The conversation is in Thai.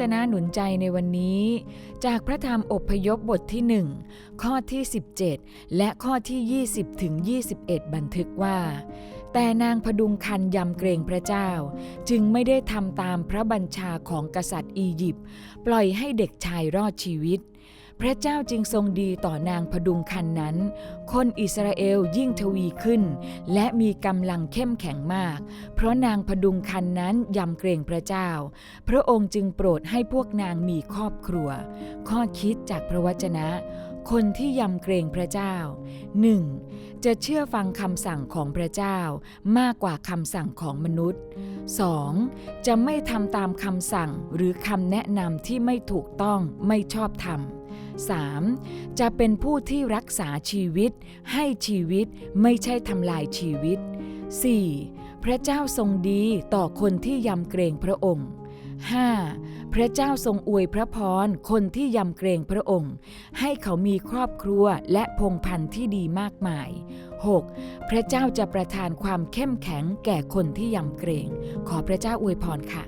จนะหนุนใจในวันนี้ จากพระธรรมอบพยพบทที่หนึ่งข้อที่ 17 และข้อที่ 20ถึง21 บันทึกว่า แต่นางพดุงคันยำเกรงพระเจ้า จึงไม่ได้ทำตามพระบัญชาของกษัตริย์อียิปต์ปล่อยให้เด็กชายรอดชีวิต พระเจ้าจึงทรงดีต่อนางพดุงคันนั้น คนอิสราเอลยิ่งทวีขึ้น และมีกำลังเข้มแข็งมาก เพราะนางพดุงคันนั้นยำเกรงพระเจ้า พระองค์จึงโปรดให้พวกนางมีครอบครัว ข้อคิดจากพระวจนะ คนที่ยำเกรงพระเจ้า 1. จะเชื่อฟังคำสั่งของพระเจ้ามากกว่าคำสั่งของมนุษย์ 2. จะไม่ทำตามคำสั่งหรือคำแนะนำที่ไม่ถูกต้องไม่ชอบธรรม 3. จะเป็นผู้ที่รักษาชีวิต ให้ชีวิตไม่ใช่ทำลายชีวิต 4. พระเจ้าทรงดีต่อคนที่ยำเกรงพระองค์ 5. พระเจ้าทรงอวยพระพรคนที่ยำเกรงพระองค์ ให้เขามีครอบครัวและพงพันธุ์ที่ดีมากมาย 6. พระเจ้าจะประทานความเข้มแข็งแก่คนที่ยำเกรง ขอพระเจ้าอวยพรค่ะ